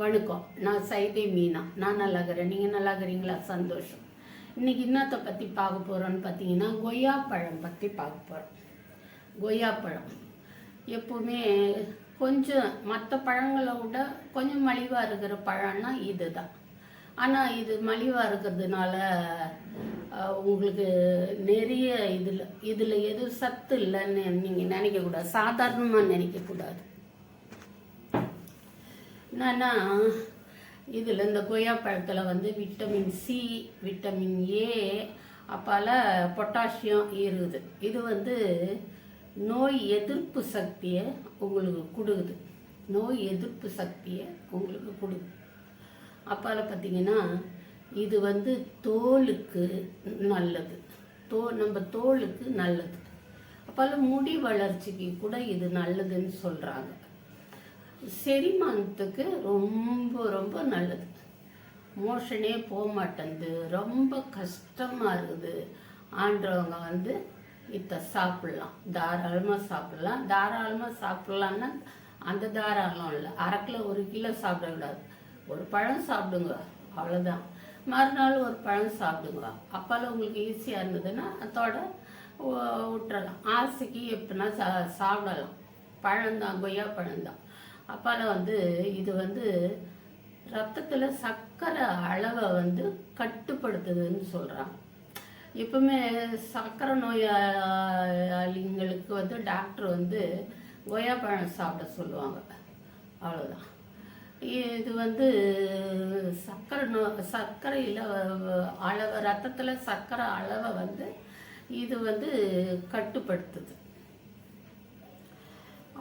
வணக்கம். நான் சைதை மீனா. நான் நல்லா இருக்கிறேன். நீங்கள் நல்லா இருக்கிறீங்களா? சந்தோஷம். இன்னைக்கு இன்னத்தை பற்றி பார்க்க போகிறோன்னு பார்த்தீங்கன்னா கொய்யாப்பழம் பற்றி பார்க்க போகிறோம் கொய்யாப்பழம். எப்போவுமே கொஞ்சம் மற்ற பழங்களை விட கொஞ்சம் மலிவாக இருக்கிற பழம்னா இது தான் ஆனால் இது மலிவாக இருக்கிறதுனால உங்களுக்கு நிறைய இதில் இதில் எதுவும் சத்து இல்லைன்னு நீங்கள் நினைக்கக்கூடாது. சாதாரணமாக நினைக்கக்கூடாது. என்னன்னா இதில் இந்த கொய்யாப்பழத்தில் வந்து விட்டமின் சி விட்டமின் ஏ அப்பால பொட்டாசியம் இருக்குது. இது வந்து நோய் எதிர்ப்பு சக்தியை உங்களுக்கு கொடுக்குது. நோய் எதிர்ப்பு சக்தியை உங்களுக்கு கொடுக்குது. அப்பால பார்த்தீங்கன்னா இது வந்து தோலுக்கு நல்லது. தோ நம்ம தோலுக்கு நல்லது. அப்பால முடி வளர்ச்சிக்கு கூட இது நல்லதுன்னு சொல்கிறாங்க செரிமானத்துக்கு ரொம்ப ரொம்ப நல்லது. மோஷனே போக மாட்டேங்குது ரொம்ப கஷ்டமாக இருக்குது. ஆண்டவங்க வந்து இதை சாப்பிட்லாம். தாராளமாக சாப்பிட்லாம். தாராளமாக சாப்பிட்லான்னா அந்த தாராளம் இல்லை. அரை கிலோ ஒரு கிலோ சாப்பிடக்கூடாது. ஒரு பழம் சாப்பிடுங்க. அவ்வளோதான் மறுநாள் ஒரு பழம் சாப்பிடுங்க. அப்போல்லாம் உங்களுக்கு ஈஸியாக இருந்ததுன்னா அதோட விட்டுறலாம் ஆசைக்கு எப்படின்னா சா சாப்பிடலாம். பழம்தான் கொய்யா பழம்தான் அப்பால வந்து இது வந்து ரத்தத்தில் சர்க்கரை அளவை வந்து கட்டுப்படுத்துதுன்னு சொல்கிறாங்க எப்பவுமே சர்க்கரை நோயாளிங்களுக்கு வந்து டாக்டர் வந்து கொய்யாப்பழம் சாப்பிட சொல்லுவாங்க. அவ்வளோதான் இது வந்து சர்க்கரை நோ சர்க்கரையில் அளவு ரத்தத்தில் சர்க்கரை அளவை வந்து இது வந்து கட்டுப்படுத்துது.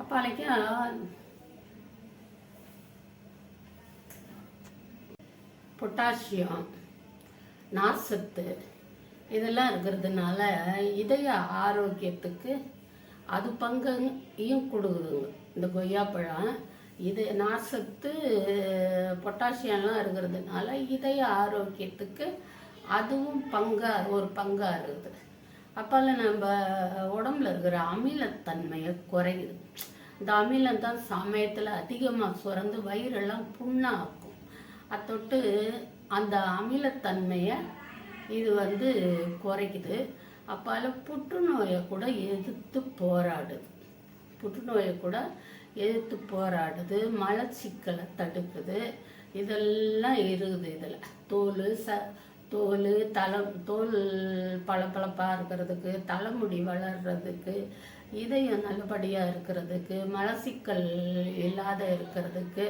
அப்பாலைக்கு பொட்டாசியம் நார்சத்து இதெல்லாம் இருக்கிறதுனால இதய ஆரோக்கியத்துக்கு அது பங்கையும் கொடுக்குதுங்க. இந்த கொய்யாப்பழம் இது நார்சத்து பொட்டாசியம்லாம் இருக்கிறதுனால இதய ஆரோக்கியத்துக்கு அதுவும் பங்கா ஒரு பங்காக இருக்குது. அப்போல்லாம் நம்ம உடம்புல இருக்கிற அமிலத்தன்மையை குறையுது. இந்த அமிலம் தான் சமயத்தில் அதிகமாக சுரந்து வயிறெல்லாம் புண்ணாக்கும். அத்தொட்டு அந்த அமிலத்தன்மையை இது வந்து குறைக்குது. அப்பால புற்றுநோயை கூட எதிர்த்து போராடுது. புற்றுநோயை கூட எதிர்த்து போராடுது. மலச்சிக்கலை தடுக்குது. இதெல்லாம் இருக்குது இதில். தோல் ச தோல் தலை தோல் பளபளப்பாக இருக்கிறதுக்கு தலைமுடி வளர்றதுக்கு இதயம் நல்லபடியாக இருக்கிறதுக்கு மலச்சிக்கல் இல்லாத இருக்கிறதுக்கு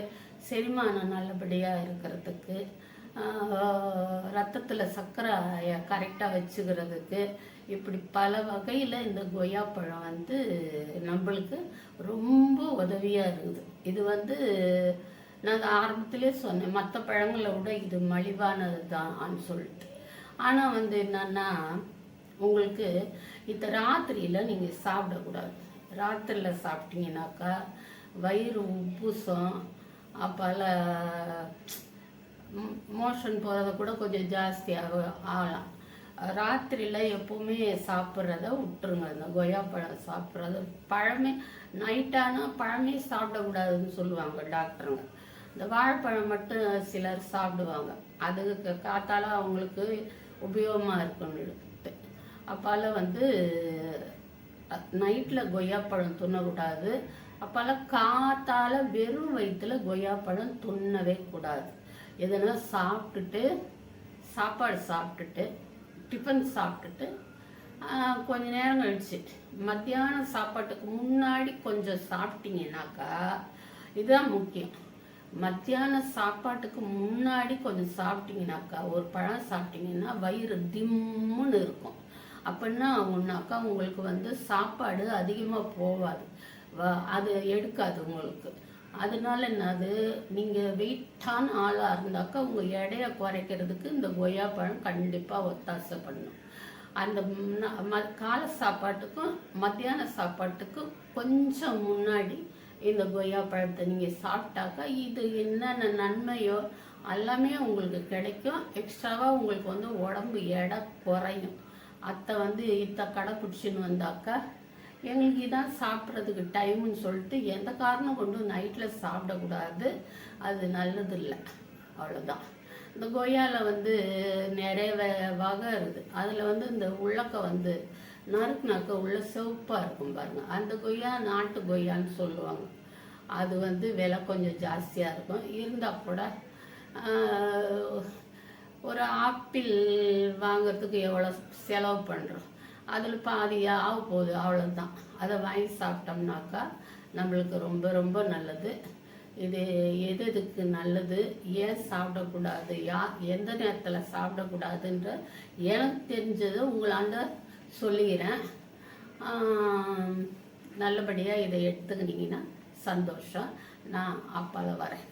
செரிமானம் நல்லபடியாக இருக்கிறதுக்கு ரத்தத்தில் சர்க்கரை கரெக்டாக வச்சுக்கிறதுக்கு இப்படி பல வகையில் இந்த கொய்யாப்பழம் வந்து நம்மளுக்கு ரொம்ப உதவியாக இருக்குது. இது வந்து நான் ஆரம்பத்திலே சொன்னேன் மற்ற பழங்களை விட இது மலிவானது தான் சொல்லிட்டு. ஆனால் வந்து என்னன்னா உங்களுக்கு இந்த ராத்திரியில் நீங்கள் சாப்பிடக்கூடாது. ராத்திரியில் சாப்பிட்டீங்கன்னாக்கா வயிறு உப்புசம் அப்போல மோஷன் போகிறத கூட கொஞ்சம் ஜாஸ்தியாக ஆகலாம். ராத்திரியில் எப்போவுமே சாப்பிட்றத விட்டுருங்க. இந்த கொய்யாப்பழம் சாப்பிட்றது பழமே நைட்டானால் பழமே சாப்பிடக்கூடாதுன்னு சொல்லுவாங்க டாக்டருங்க. இந்த வாழைப்பழம் மட்டும் சிலர் சாப்பிடுவாங்க. அதுக்கு காத்தால அவங்களுக்கு உபயோகமாக இருக்குன்னு அப்பால வந்து நைட்டில் கொய்யாப்பழம் துண்ணக்கூடாது. அப்பால காத்தால வெறும் வயிற்றுல கொய்யாப்பழம் துண்ணவே கூடாது. எதனா சாப்பிட்டுட்டு சாப்பாடு சாப்பிட்டுட்டு டிஃபன் சாப்பிட்டுட்டு கொஞ்ச நேரம் கழிச்சு. மத்தியானம் சாப்பாட்டுக்கு முன்னாடி கொஞ்சம் சாப்பிட்டீங்கன்னாக்கா இதுதான் முக்கியம். மத்தியான சாப்பாட்டுக்கு முன்னாடி கொஞ்சம் சாப்பிட்டீங்கனாக்கா ஒரு பழம் சாப்பிட்டீங்கன்னா வயிறு திம்முன்னு இருக்கும். அப்படின்னா ஒன்றாக்கா உங்களுக்கு வந்து சாப்பாடு அதிகமாக போகாது வ- அது எடுக்காது உங்களுக்கு. அதனால என்னது? நீங்கள் வெயிட்டான ஆளாக இருந்தாக்கா உங்கள் எடையை குறைக்கிறதுக்கு இந்த கொய்யாப்பழம் கண்டிப்பாக ஒத்தாசை பண்ணும். அந்த ம- காலை சாப்பாட்டுக்கும் மத்தியான சாப்பாட்டுக்கும் கொஞ்சம் முன்னாடி இந்த கொய்யா பழத்தை நீங்கள் சாப்பிட்டாக்கா இது என்னென்ன நன்மையோ எல்லாமே உங்களுக்கு கிடைக்கும். எக்ஸ்ட்ராவாக உங்களுக்கு வந்து உடம்பு எடை குறையும். அத்தை வந்து இத்த கடை பிடிச்சின்னு வந்தாக்கா எங்களுக்கு இதான் சாப்பிட்றதுக்கு டைம்னு சொல்லிட்டு எந்த காரணம் கொண்டு நைட்டில் சாப்பிடக்கூடாது. அது நல்லது இல்லை அவ்வளோதான் இந்த கொய்யாவில் வந்து நிறைய வகை இருக்குது. அதில் வந்து இந்த உள்ளக்க வந்து நறுக்குனாக்க உள்ள சிவப்பாக இருக்கும் பாருங்க. அந்த கொய்யா நாட்டு கொய்யான்னு சொல்லுவாங்க. அது வந்து விலை கொஞ்சம் ஜாஸ்தியாக இருக்கும். இருந்தால் கூட ஒரு ஆப்பிள் வாங்குறதுக்கு எவ்வளோ செலவு பண்ணுறோம் அதில் பாதியாக ஆக போகுது அவ்வளோதான் அதை வாங்கி சாப்பிட்டோம்னாக்கா நம்மளுக்கு ரொம்ப ரொம்ப நல்லது. இது எது எதுக்கு நல்லது? ஏன் சாப்பிடக்கூடாது? யா எந்த நேரத்தில் சாப்பிடக்கூடாதுன்ற எனக்கு தெரிஞ்சது உங்களாண்ட சொல்லிக்கிறேன் நல்லபடியாக இதை எடுத்துக்கினீங்கன்னா சந்தோஷம். நான் அப்பால வரேன்.